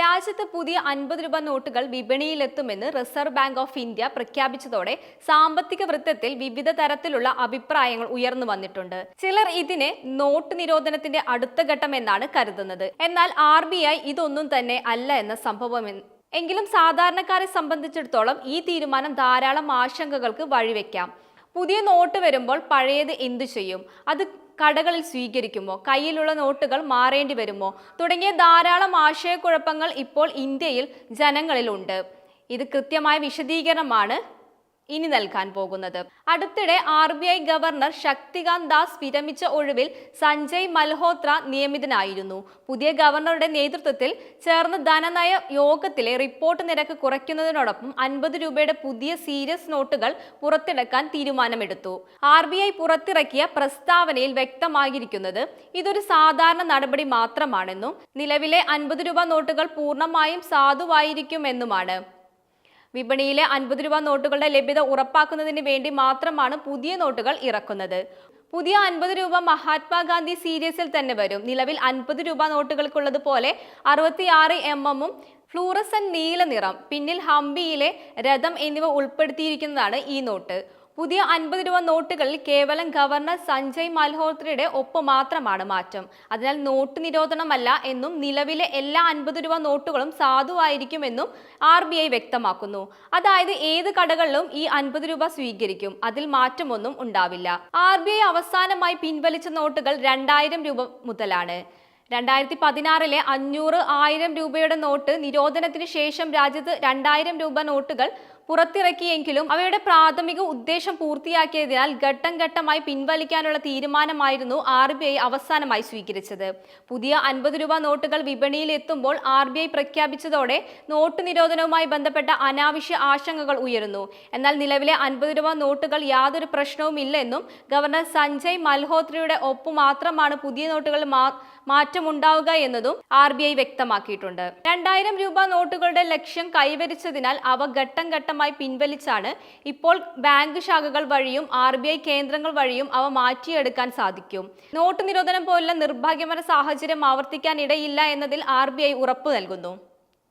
രാജ്യത്ത് പുതിയ അൻപത് രൂപ നോട്ടുകൾ വിപണിയിലെത്തുമെന്ന് റിസർവ് ബാങ്ക് ഓഫ് ഇന്ത്യ പ്രഖ്യാപിച്ചതോടെ സാമ്പത്തിക വൃത്തത്തിൽ വിവിധ തരത്തിലുള്ള അഭിപ്രായങ്ങൾ ഉയർന്നു വന്നിട്ടുണ്ട്. ചിലർ ഇതിനെ നോട്ട് നിരോധനത്തിന്റെ അടുത്ത ഘട്ടം എന്നാണ് കരുതുന്നത്. എന്നാൽ ആർ ഇതൊന്നും തന്നെ അല്ല എന്ന സംഭവം എങ്കിലും സാധാരണക്കാരെ സംബന്ധിച്ചിടത്തോളം ഈ തീരുമാനം ധാരാളം ആശങ്കകൾക്ക് വഴിവെക്കാം. പുതിയ നോട്ട് വരുമ്പോൾ പഴയത് എന്തു ചെയ്യും? അത് കടകളിൽ സ്വീകരിക്കുമോ? കയ്യിലുള്ള നോട്ടുകൾ മാറേണ്ടി വരുമോ? തുടങ്ങിയ ധാരാളം ആശയക്കുഴപ്പങ്ങൾ ഇപ്പോൾ ഇന്ത്യയിൽ ജനങ്ങളിലുണ്ട്. ഇത് കൃത്യമായ വിശദീകരണമാണ് ഇനി നൽകാൻ പോകുന്നത്. അടുത്തിടെ R B I governor Shaktikanta Das വിരമിച്ച ഒഴിവിൽ സഞ്ജയ് മൽഹോത്ര നിയമിതനായിരുന്നു. പുതിയ ഗവർണറുടെ നേതൃത്വത്തിൽ ചേർന്ന ധനനയ യോഗത്തിലെ റിപ്പോർട്ട് നിരക്ക് കുറയ്ക്കുന്നതിനോടൊപ്പം അൻപത് രൂപയുടെ പുതിയ സീരിയസ് നോട്ടുകൾ പുറത്തിറക്കാൻ തീരുമാനമെടുത്തു. ആർ ബി ഐ പുറത്തിറക്കിയ പ്രസ്താവനയിൽ വ്യക്തമായിരിക്കുന്നത് ഇതൊരു സാധാരണ നടപടി മാത്രമാണെന്നും നിലവിലെ അൻപത് രൂപ നോട്ടുകൾ പൂർണമായും സാധുവായിരിക്കുമെന്നുമാണ്. വിപണിയിലെ അൻപത് രൂപ നോട്ടുകളുടെ ലഭ്യത ഉറപ്പാക്കുന്നതിന് വേണ്ടി മാത്രമാണ് പുതിയ നോട്ടുകൾ ഇറക്കുന്നത്. പുതിയ അൻപത് രൂപ മഹാത്മാഗാന്ധി സീരീസിൽ തന്നെ വരും. നിലവിൽ അൻപത് രൂപ നോട്ടുകൾക്കുള്ളതുപോലെ അറുപത്തിയാറ് എം എമ്മും ഫ്ലൂറസൻ നീല നിറം പിന്നിൽ ഹംപിയിലെ രഥം എന്നിവ ഉൾപ്പെടുത്തിയിരിക്കുന്നതാണ് ഈ നോട്ട്. പുതിയ അൻപത് രൂപ നോട്ടുകളിൽ കേവലം ഗവർണർ സഞ്ജയ് മൽഹോത്രയുടെ ഒപ്പ് മാത്രമാണ് മാറ്റം. അതിനാൽ നോട്ട് നിരോധനമല്ല എന്നും നിലവിലെ എല്ലാ അൻപത് രൂപ നോട്ടുകളും സാധുവായിരിക്കുമെന്നും ആർ ബി ഐ വ്യക്തമാക്കുന്നു. അതായത് ഏത് കടകളിലും ഈ അൻപത് രൂപ സ്വീകരിക്കും. അതിൽ മാറ്റമൊന്നും ഉണ്ടാവില്ല. ആർ ബി ഐ അവസാനമായി പിൻവലിച്ച നോട്ടുകൾ രണ്ടായിരം രൂപ മുതലാണ്. രണ്ടായിരത്തി പതിനാറിലെ അഞ്ഞൂറ് ആയിരം രൂപയുടെ നോട്ട് നിരോധനത്തിന് ശേഷം രാജ്യത്ത് രണ്ടായിരം രൂപ നോട്ടുകൾ പുറത്തിറക്കിയെങ്കിലും അവയുടെ പ്രാഥമിക ഉദ്ദേശം പൂർത്തിയാക്കിയതിനാൽ ഘട്ടം ഘട്ടമായി പിൻവലിക്കാനുള്ള തീരുമാനമായിരുന്നു ആർ ബി ഐ അവസാനമായി സ്വീകരിച്ചത്. പുതിയ അൻപത് രൂപ നോട്ടുകൾ വിപണിയിൽ എത്തുമ്പോൾ ആർ ബി ഐ പ്രഖ്യാപിച്ചതോടെ നോട്ട് നിരോധനവുമായി ബന്ധപ്പെട്ട അനാവശ്യ ആശങ്കകൾ ഉയരുന്നു. എന്നാൽ നിലവിലെ അൻപത് രൂപ നോട്ടുകൾ യാതൊരു പ്രശ്നവുമില്ലെന്നും ഗവർണർ സഞ്ജയ് മൽഹോത്രയുടെ ഒപ്പ് മാത്രമാണ് പുതിയ നോട്ടുകൾ മാറ്റമുണ്ടാവുക എന്നതും ആർ വ്യക്തമാക്കിയിട്ടുണ്ട്. രണ്ടായിരം രൂപ നോട്ടുകളുടെ ലക്ഷ്യം കൈവരിച്ചതിനാൽ അവ ഘട്ടം ഘട്ടമായി പിൻവലിച്ചാണ് ഇപ്പോൾ ബാങ്ക് ശാഖകൾ വഴിയും ആർ ബി ഐ കേന്ദ്രങ്ങൾ വഴിയും അവ മാറ്റിയെടുക്കാൻ സാധിക്കും. നോട്ട് നിരോധനം പോലുള്ള നിർഭാഗ്യമര സാഹചര്യം ആവർത്തിക്കാൻ ഇടയില്ല എന്നതിൽ ആർ ബി ഐ ഉറപ്പു നൽകുന്നു.